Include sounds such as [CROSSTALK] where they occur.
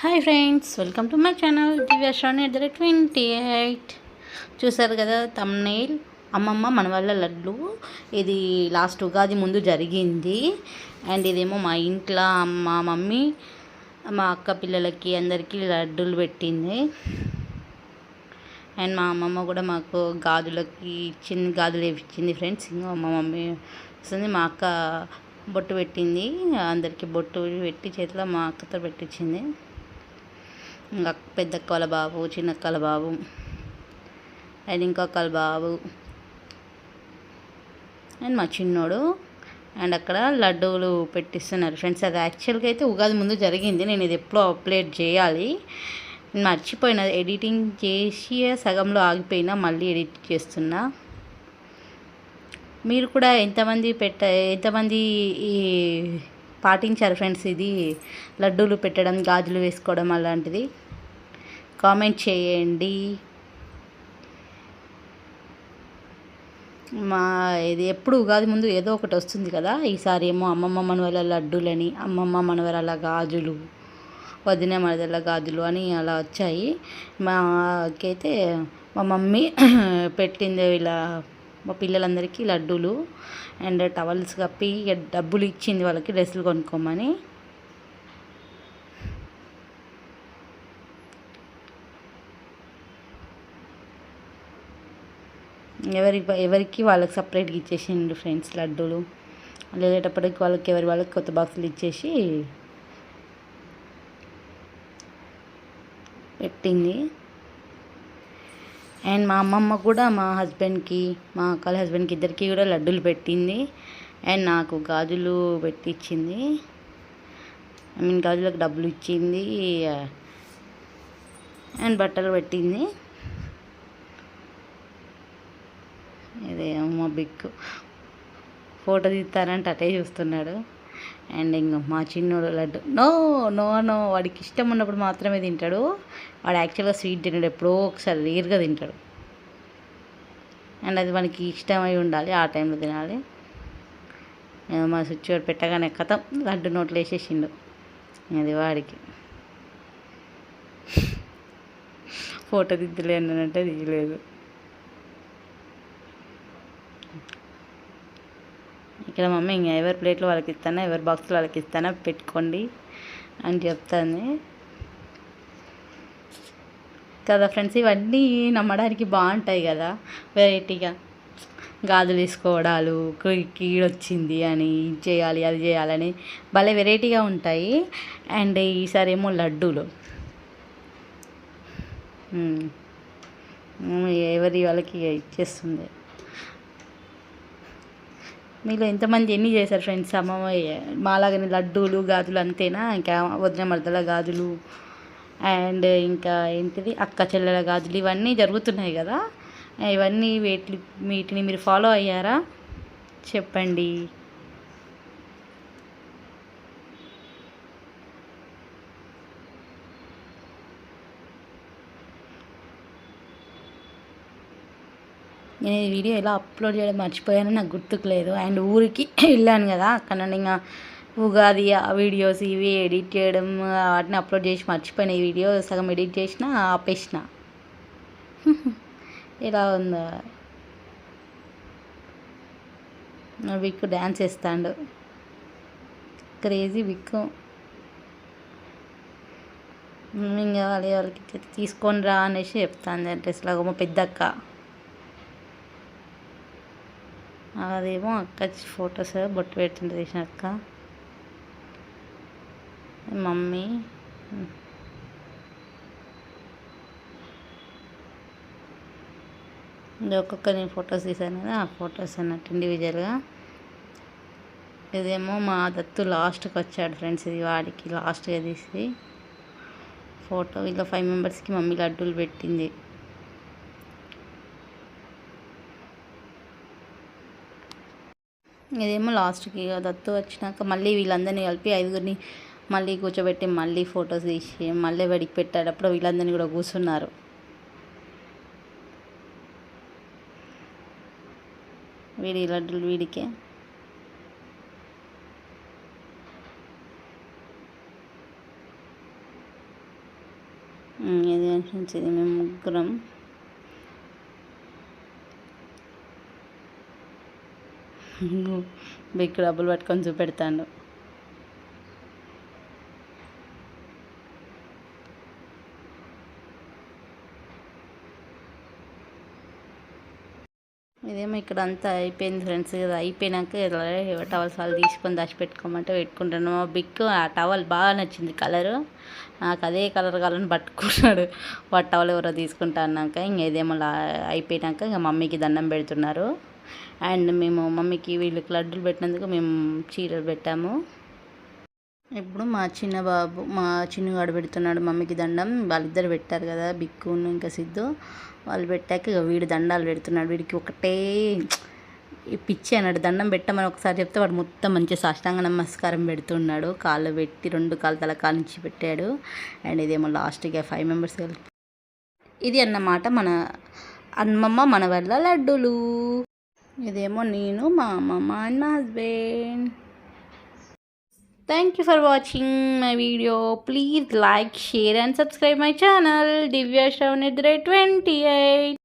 Hi friends welcome to my channel Divya Shravani at the rate twenty eight చూసారు కదా thumbnail అమ్మమ్మ మన వల్ల లడ్లు ఇది లాస్ట్ ఉగాది ముందు జరిగింది. అండ్ ఇదేమో మా ఇంట్లో మా మమ్మీ మా అక్క పిల్లలకి అందరికీ లడ్డూలు పెట్టింది. అండ్ మా అమ్మమ్మ కూడా మాకు గాజులకి ఇచ్చింది గాజులు ఇచ్చింది ఫ్రెండ్స్ ఇంకా మా మమ్మీ వస్తుంది మా అక్క బొట్టు పెట్టింది. అందరికీ బొట్టు పెట్టి చేతిలో మా అక్కతో పెట్టించింది. ఇంకా పెద్ద అక్కల బాబు చిన్న అక్కల బాబు అండ్ ఇంకొకళ్ళ బాబు. అండ్ మా చిన్నోడు అండ్ అక్కడ లడ్డూలు పెట్టిస్తున్నారు. ఫ్రెండ్స్ అది యాక్చువల్గా అయితే ఉగాది ముందు జరిగింది. నేను ఇది ఎప్పుడో అప్లోడ్ చేయాలి. మర్చిపోయిన ఎడిటింగ్ చేసి సగంలో ఆగిపోయినా మళ్ళీ ఎడిట్ చేస్తున్నా. మీరు కూడా ఎంతమంది పెట్ట ఎంతమంది ఈ పాటించారు ఫ్రెండ్స్ ఇది? లడ్డూలు పెట్టడం గాజులు వేసుకోవడం అలాంటిది? కామెంట్ చేయండి. మా ఇది ఎప్పుడు ఉగాది ముందు ఏదో ఒకటి వస్తుంది కదా ఈసారి ఏమో అమ్మమ్మ మనవల లడ్డూలని అమ్మమ్మ మనవరాల గాజులు వదిన మనదల గాజులు అని అలా వచ్చాయి. మాకైతే మా మమ్మీ [CLEARS THROAT] పెట్టింది ఇలా మా పిల్లలందరికీ లడ్డూలు అండ్ టవల్స్ కప్పి డబ్బులు ఇచ్చింది వాళ్ళకి డ్రెస్సులు కొనుక్కోమని. ఎవరి ఎవరికి వాళ్ళకి సపరేట్గా ఇచ్చేసిండు ఫ్రెండ్స్ లడ్డూలు. వెళ్ళేటప్పటికి వాళ్ళకి ఎవరి వాళ్ళకి కొత్త బాక్సులు ఇచ్చేసి పెట్టింది. అండ్ మా అమ్మమ్మ కూడా మా హస్బెండ్కి మా అక్కల హస్బెండ్కి ఇద్దరికి కూడా లడ్డూలు పెట్టింది. అండ్ నాకు గాజులు పెట్టించింది ఐ మీన్ గాజులకు డబ్బులు ఇచ్చింది. అండ్ బట్టలు పెట్టింది. ఇదేమో మా బిగ్ ఫోటో తీస్తానంటే అటే చూస్తున్నాడు. అండ్ ఇంకా మా చిన్నోడు లడ్డు. నో నో నో వాడికి ఇష్టం ఉన్నప్పుడు మాత్రమే తింటాడు. వాడు యాక్చువల్గా స్వీట్ తినడు ఎప్పుడో ఒకసారి రేర్గా తింటాడు. అండ్ అది మనకి ఇష్టమై ఉండాలి ఆ టైంలో తినాలి. మా స్విచ్ పెట్టగానే కథం లడ్డు నోట్లు వేసేసిండు. అది వాడికి. ఫోటో దిద్దులే అంటే తీయలేదు ఇక్కడ మమ్మీ ఇంకా ఎవరి ప్లేట్లో వాళ్ళకి ఇస్తానా ఎవరి బాక్స్లో వాళ్ళకి ఇస్తానా పెట్టుకోండి అని చెప్తాను కదా ఫ్రెండ్స్ ఇవన్నీ నమ్మడానికి బాగుంటాయి కదా వెరైటీగా. గాజులు వేసుకోవడాలు కీడొచ్చింది అని ఇది చేయాలి అది చేయాలని భలే వెరైటీగా ఉంటాయి. అండ్ ఈసారి ఏమో లడ్డూలు. ఎవరి వాళ్ళకి ఇచ్చేస్తుంది. మీలో ఎంతమంది ఎన్ని చేశారు ఫ్రెండ్స్ అమ్మమ్మ? మాలాగని లడ్డూలు గాజులు అంతేనా? ఇంకా వదిన మరదల గాజులు అండ్ ఇంకా ఏంటిది? అక్క చెల్లెల గాజులు ఇవన్నీ జరుగుతున్నాయి కదా. ఇవన్నీ వీటి వీటిని మీరు ఫాలో అయ్యారా? చెప్పండి. నేను ఈ వీడియో ఎలా అప్లోడ్ చేయడం మర్చిపోయానో నాకు గుర్తుకులేదు. అండ్ ఊరికి వెళ్ళాను కదా అక్కడ నుండి ఇంకా ఉగాది ఆ వీడియోస్ ఇవి ఎడిట్ చేయడం వాటిని అప్లోడ్ చేసి మర్చిపోయిన ఈ వీడియో సగం ఎడిట్ చేసిన ఆపేసిన. [LAUGHS] ఎలా ఉందా. విక్కు డ్యాన్స్ వేస్తాడు. క్రేజీ విక్కు. ఇంకా వాళ్ళ వాళ్ళకి తీసుకొని రా అనేసి చెప్తాను డ్రెస్లాగా మా పెద్దక్క. అదేమో అక్క ఫొటోస్ బొట్టు పెట్టింది తీసిన అక్క. మమ్మీ. ఒక్కొక్క నేను ఫొటోస్ తీసాను కదా ఆ ఫొటోస్ అన్నట్టు ఇండివిజువల్గా ఇదేమో మా దత్తు లాస్ట్కి వచ్చాడు ఫ్రెండ్స్ ఇది వాడికి లాస్ట్గా తీసి. ఫోటో ఇలా ఫైవ్ మెంబర్స్కి మమ్మీ లడ్డూలు పెట్టింది. ఇదేమో లాస్ట్కి దత్తు వచ్చినాక మళ్ళీ వీళ్ళందరినీ కలిపి ఐదుగురిని మళ్ళీ కూర్చోబెట్టి మళ్ళీ ఫొటోస్ తీసి మళ్ళీ వెడికి పెట్టేటప్పుడు వీళ్ళందరినీ కూడా కూర్చున్నారు. వీడి లడ్డులు వీడికే. ఇది అనిపించింది మేము ముగ్గురం. [LAUGHS] బిగ్ డబ్బులు పట్టుకొని చూపెడతాడు. ఇదేమో ఇక్కడ అంతా అయిపోయింది ఫ్రెండ్స్. కదా అయిపోయినాక ఇలా టవల్స్ వాళ్ళు తీసుకొని దాచిపెట్టుకోమంటే పెట్టుకుంటాను. మా బిక్ ఆ టవల్ బాగా నచ్చింది కలరు. నాకు అదే కలర్ కావాలని పట్టుకున్నాడు. ఆ టవల్ ఎవరో తీసుకుంటా అన్నాక ఇంక ఇదేమో లా అయిపోయినాక ఇంకా మమ్మీకి దండం పెడుతున్నారు. అండ్ మేము మమ్మీకి వీళ్ళకి లడ్డూలు పెట్టినందుకు మేము చీరలు పెట్టాము. ఇప్పుడు మా చిన్న బాబు మా చిన్నగాడు పెడుతున్నాడు మమ్మీకి దండం. వాళ్ళిద్దరు పెట్టారు కదా బిక్కును ఇంకా సిద్ధు. వాళ్ళు పెట్టాక ఇక వీడు దండాలు పెడుతున్నాడు. వీడికి ఒకటే పిచ్చి అన్నాడు. దండం పెట్టమని ఒకసారి చెప్తే వాడు మొత్తం మంచిగా సాష్టాంగ నమస్కారం పెడుతున్నాడు. కాళ్ళు పెట్టి రెండు కాళ్ళు తల కానించి పెట్టాడు. అండ్ ఇదేమో లాస్ట్గా ఫైవ్ మెంబర్స్ కలిపి ఇది అన్నమాట మన అమ్మమ్మ మన వల్ల లడ్డూలు. ఇదేమో నేను మా అమ్మమ్మ అండ్ మా husband thank you for watching my video please like share and subscribe my channel Divya Shravan at twenty eight